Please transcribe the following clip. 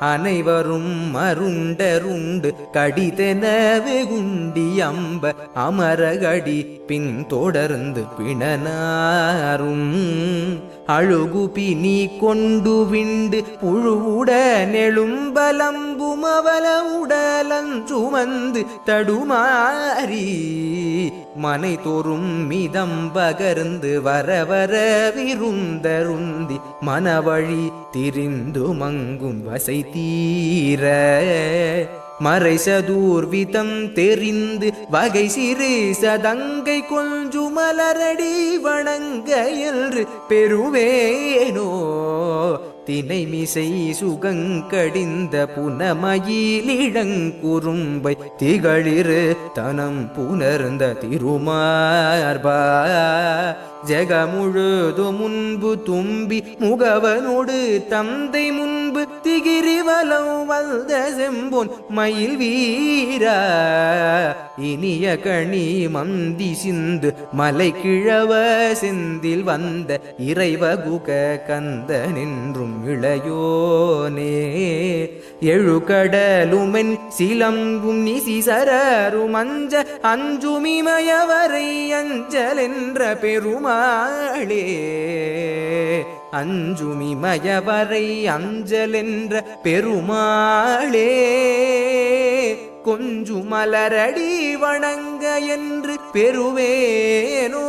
அனைவரும் மருண்டருண்டு கடிதெனவே குண்டி அமரகடி பின் தொடர்ந்து பிணனாரும். அழுகுபி நீ கொண்டு விண்டு புழுவுட நெழும்பலம்பும் அவல உடலஞ்சுமந்து தடுமாறி மனை தோறும் மிதம் பகர்ந்து வர வர விருந்தருந்தி மனவழி திரிந்து மங்கும் வசை தீர மறை சதூர்விதம் தெரிந்து வகை சிறு சதங்கை கொஞ்சு மலரடி வணங்க என்று பெருவேனோ தினைமிசை சுகங்கடிந்த புனமயிலிழங்குறும்பை திகழிரு தனம் புணர்ந்த திருமார்பா. ஜெகமுழுது முன்பு தும்பி முகவனோடு தந்தை முன்பு திகிரிவலம் வந்த செம்பொன் மயில் வீரா. இனிய கணி மந்தி சிந்து மலை கிழவ செந்தில் வந்த இறைவகுக கந்த நின்றும் இளையோனே. எழுகடலுமென் சிலம்பும் நிசிசரரும் அஞ்ச அஞ்சுமிமயவரை அஞ்சல் என்ற பெருமா அஞ்சுமி அஞ்சுமிமயவரை அஞ்சலென்ற பெருமாளே. கொஞ்சு மலரடி வணங்க என்று பெறுவேனோ.